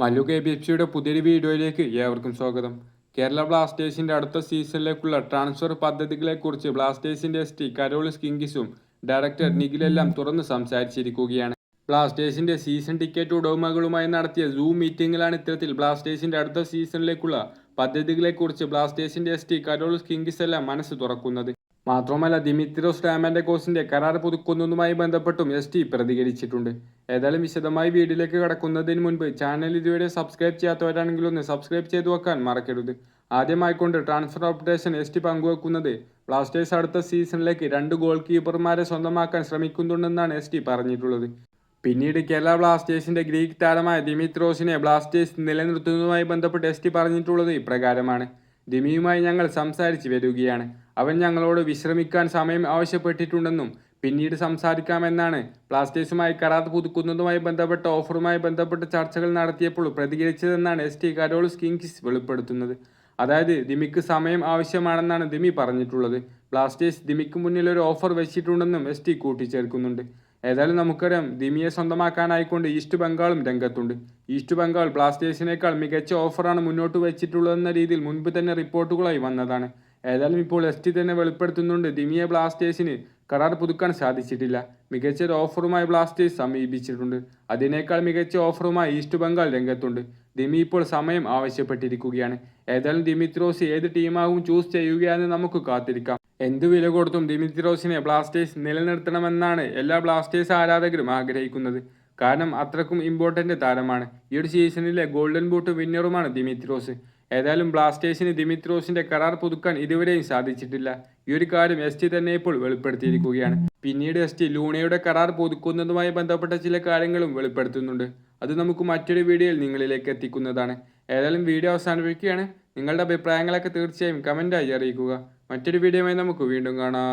Mallu K B F സിയുടെ പുതിയൊരു വീഡിയോയിലേക്ക് ഏവർക്കും സ്വാഗതം. കേരള ബ്ലാസ്റ്റേഴ്സിന്റെ അടുത്ത സീസണിലേക്കുള്ള ട്രാൻസ്ഫർ പദ്ധതികളെക്കുറിച്ച് ബ്ലാസ്റ്റേഴ്സിന്റെ എസ് ടി കരോളിസ് കിങ്കിസും ഡയറക്ടർ നിഖിലെല്ലാം തുറന്ന് സംസാരിച്ചിരിക്കുകയാണ്. ബ്ലാസ്റ്റേഴ്സിന്റെ സീസൺ ടിക്കറ്റ് ഉടമകളുമായി നടത്തിയ സൂം മീറ്റിംഗിലാണ് ഇത്തരത്തിൽ ബ്ലാസ്റ്റേഴ്സിന്റെ അടുത്ത സീസണിലേക്കുള്ള പദ്ധതികളെക്കുറിച്ച് ബ്ലാസ്റ്റേഴ്സിന്റെ എസ് ടി കരോളിസ് കിങ്കിസ് എല്ലാം മനസ്സ് തുറക്കുന്നത്. മാത്രമല്ല ദിമിത്രോസ് കോസിന്റെ കരാർ പുതുക്കുന്നതുമായി ബന്ധപ്പെട്ടും എസ് ടി പ്രതികരിച്ചിട്ടുണ്ട്. ഏതായാലും വിശദമായി വീഡിയോയിലേക്ക് കടക്കുന്നതിന് മുൻപ് ചാനൽ ഇതുവരെ സബ്സ്ക്രൈബ് ചെയ്യാത്തവരാണെങ്കിൽ ഒന്ന് സബ്സ്ക്രൈബ് ചെയ്തു വെക്കാൻ മറക്കരുത്. ആദ്യമായിക്കൊണ്ട് ട്രാൻസ്ഫർ അപ്ഡേഷൻ എസ് ടി പങ്കുവെക്കുന്നത് ബ്ലാസ്റ്റേഴ്സ് അടുത്ത സീസണിലേക്ക് രണ്ട് ഗോൾ കീപ്പർമാരെ സ്വന്തമാക്കാൻ ശ്രമിക്കുന്നുണ്ടെന്നാണ് എസ് ടി പറഞ്ഞിട്ടുള്ളത്. പിന്നീട് കേരള ബ്ലാസ്റ്റേഴ്സിന്റെ ഗ്രീക്ക് താരമായ ദിമിത്രോസിനെ ബ്ലാസ്റ്റേഴ്സ് നിലനിർത്തുന്നതുമായി ബന്ധപ്പെട്ട് എസ് ടി പറഞ്ഞിട്ടുള്ളത് ഇപ്രകാരമാണ്. ദിമിയുമായി ഞങ്ങൾ സംസാരിച്ചു വരികയാണ്. അവൻ ഞങ്ങളോട് വിശ്രമിക്കാൻ സമയം ആവശ്യപ്പെട്ടിട്ടുണ്ടെന്നും പിന്നീട് സംസാരിക്കാമെന്നാണ് പ്ലാസ്റ്റേഴ്സുമായി കരാർ പുതുക്കുന്നതുമായി ബന്ധപ്പെട്ട ഓഫറുമായി ബന്ധപ്പെട്ട ചർച്ചകൾ നടത്തിയപ്പോൾ പ്രതികരിച്ചതെന്നാണ് എസ് ടി കരോൾസ് കിങ്സ് വെളിപ്പെടുത്തുന്നത്. അതായത് ദിമിക്ക് സമയം ആവശ്യമാണെന്നാണ് ദിമി പറഞ്ഞിട്ടുള്ളത്. ബ്ലാസ്റ്റേഴ്സ് ദിമിക്ക് മുന്നിൽ ഒരു ഓഫർ വെച്ചിട്ടുണ്ടെന്നും എസ് ടി കൂട്ടിച്ചേർക്കുന്നുണ്ട്. ഏതായാലും നമുക്കറിയാം ദിമിയെ സ്വന്തമാക്കാനായിക്കൊണ്ട് ഈസ്റ്റ് ബംഗാളും രംഗത്തുണ്ട്. ഈസ്റ്റ് ബംഗാൾ ബ്ലാസ്റ്റേഴ്സിനേക്കാൾ മികച്ച ഓഫറാണ് മുന്നോട്ട് വെച്ചിട്ടുള്ളതെന്ന രീതിയിൽ മുൻപ് തന്നെ റിപ്പോർട്ടുകളായി വന്നതാണ്. ഏതായാലും ഇപ്പോൾ എസ് ടി തന്നെ വെളിപ്പെടുത്തുന്നുണ്ട് ദിമിയെ ബ്ലാസ്റ്റേഴ്സിന് കരാർ പുതുക്കാൻ സാധിച്ചിട്ടില്ല. മികച്ച ഒരു ഓഫറുമായി ബ്ലാസ്റ്റേഴ്സ് സമീപിച്ചിട്ടുണ്ട്. അതിനേക്കാൾ മികച്ച ഓഫറുമായി ഈസ്റ്റ് ബംഗാൾ രംഗത്തുണ്ട്. ദിമി ഇപ്പോൾ സമയം ആവശ്യപ്പെട്ടിരിക്കുകയാണ്. ഏതായാലും ദിമിത്രോസ് ഏത് ടീമാകും ചൂസ് ചെയ്യുകയെന്ന് നമുക്ക് കാത്തിരിക്കാം. എന്ത് വില കൊടുത്തും ദിമിത്രോസിനെ ബ്ലാസ്റ്റേഴ്സ് നിലനിർത്തണമെന്നാണ് എല്ലാ ബ്ലാസ്റ്റേഴ്സ് ആരാധകരും ആഗ്രഹിക്കുന്നത്. കാരണം അത്രക്കും ഇമ്പോർട്ടന്റ് താരമാണ്. ഈ ഒരു സീസണിലെ ഗോൾഡൻ ബൂട്ട് വിന്നറുമാണ് ദിമിത്രോസ്. ഏതായാലും ബ്ലാസ്റ്റേഴ്സിന് ദിമിത്രോസിന്റെ കരാർ പുതുക്കാൻ ഇതുവരെയും സാധിച്ചിട്ടില്ല. ഈ ഒരു കാര്യം എസ് ടി തന്നെ ഇപ്പോൾ വെളിപ്പെടുത്തിയിരിക്കുകയാണ്. പിന്നീട് എസ് ടി ലൂണയുടെ കരാർ പുതുക്കുന്നതുമായി ബന്ധപ്പെട്ട ചില കാര്യങ്ങളും വെളിപ്പെടുത്തുന്നുണ്ട്. അത് നമുക്ക് മറ്റൊരു വീഡിയോയിൽ നിങ്ങളിലേക്ക് എത്തിക്കുന്നതാണ്. ഏതായാലും വീഡിയോ അവസാനിപ്പിക്കുകയാണ്. നിങ്ങളുടെ അഭിപ്രായങ്ങളൊക്കെ തീർച്ചയായും കമന്റായി അറിയിക്കുക. മറ്റൊരു വീഡിയോയുമായി നമുക്ക് വീണ്ടും കാണാം.